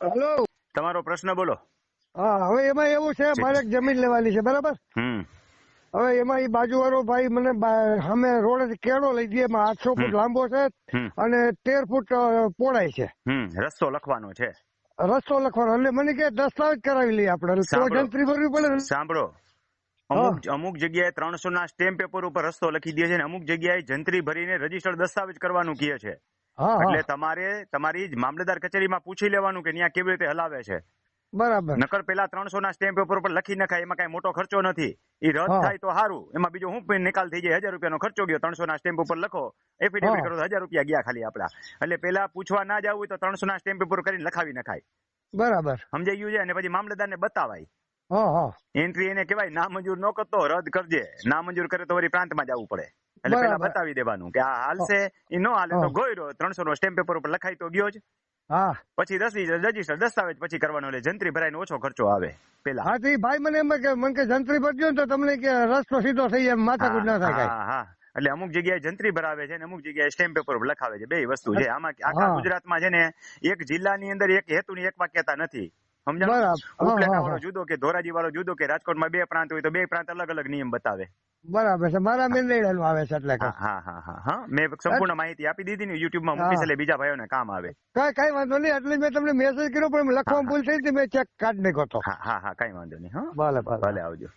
Hello. તમારો પ્રશ્ન બોલો. હા હવે એમાં એવું છે મારે જમીન લેવાની છે બરાબર? હવે એમાં એ બાજુવાળો ભાઈ મને અમે રોડ કેળો લઈ દઈએ એમાં આઠસો ફૂટ લાંબો છે અને તેર ફૂટ પોળાય છે. હમ રસ્તો લખવાનો છે. રસ્તો લખવાનો એટલે મને કે દસ્તાવેજ કરાવી લઈએ આપણે. તો જંત્રી ભરવી પડે સાંભળો. અમુક અમુક જગ્યાએ ત્રણસો ના સ્ટેમ્પ પેપર ઉપર રસ્તો લખી દે છે અને અમુક જગ્યાએ જંત્રી ભરીને રજિસ્ટર દસ્તાવેજ કરવાનું કહે છે. એટલે તમારે તમારી મામલેદાર કચેરીમાં પૂછી લેવાનું કે ત્યાં કેવી રીતે હલાવે છે. બરાબર. નકર પેલા ત્રણસો ના સ્ટેમ્પ પેપર ઉપર લખી નખાય એમાં કઈ મોટો ખર્ચો નથી. એ રદ થાય તો સારું એમાં બીજો હું નિકાલ થઈ જાય હજાર રૂપિયાનો ખર્ચો ગયો ત્રણસો ના સ્ટેમ્પ ઉપર લખો. એફિડેવિટ કરો હજાર રૂપિયા ગયા ખાલી આપડા. એટલે પેલા પૂછવા ના જવું હોય તો ત્રણસો ના સ્ટેમ્પ પેપર કરીને લખાવી નખાય. બરાબર. સમજાઈ ગયું છે? અને પછી મામલતદારને બતાવાય. હા હા. એન્ટ્રી એને કહેવાય ના મંજૂર ન કરતો રદ કરજે. ના મંજૂર કરે તો વળી પ્રાંતમાં જવું પડે. એટલે પેલા બતાવી દેવાનું કે આ હાલશે એ ન હાલે તો. ગોયરો ત્રણસો નો સ્ટેમ્પ પેપર ઉપર લખાય તો ગયો જ. પછી રજી રજિસ્ટર દસ્તાવેજ પછી કરવાનો એટલે જંત્રી ભરાઈને ઓછો ખર્ચો આવે પેલા. હા તો ભાઈ મને એમ કે મને કે જંત્રી ભરજો ને તો તમને કે રસ્તો સીધો થઈ જાય માથાકૂટ ના થાય હા હા. એટલે અમુક જગ્યાએ જંત્રી ભરાવે છે અને અમુક જગ્યાએ સ્ટેમ્પ પેપર લખાવે છે. બે વસ્તુ છે. આમાં આખા. ગુજરાતમાં છે ને એક જિલ્લાની અંદર એક હેતુની એક વાક્યતા નથી. સમજાવ ઉપલેટા વાળો જુદો કે ધોરાજી વાળો જુદો કે રાજકોટમાં બે પ્રાંત હોય તો બે પ્રાંત અલગ અલગ નિયમ બતાવે. બરાબર છે. મારા મેંદરડાનું આવે છે એટલે હા હા હા હા મેં સંપૂર્ણ માહિતી આપી દીધી ને યુટ્યુબમાં મૂકી. એટલે બીજા ભાઈઓને કામ આવે. કઈ કઈ વાંધો નહીં. એટલે મેં તમને મેસેજ કર્યો પણ લખવામાં ભૂલ થઈ હતી મેં ચેક કાઢ નાખ્યો હતો. હા હા હા કઈ વાંધો નહીં હા. ભલે. ભલે આવજો.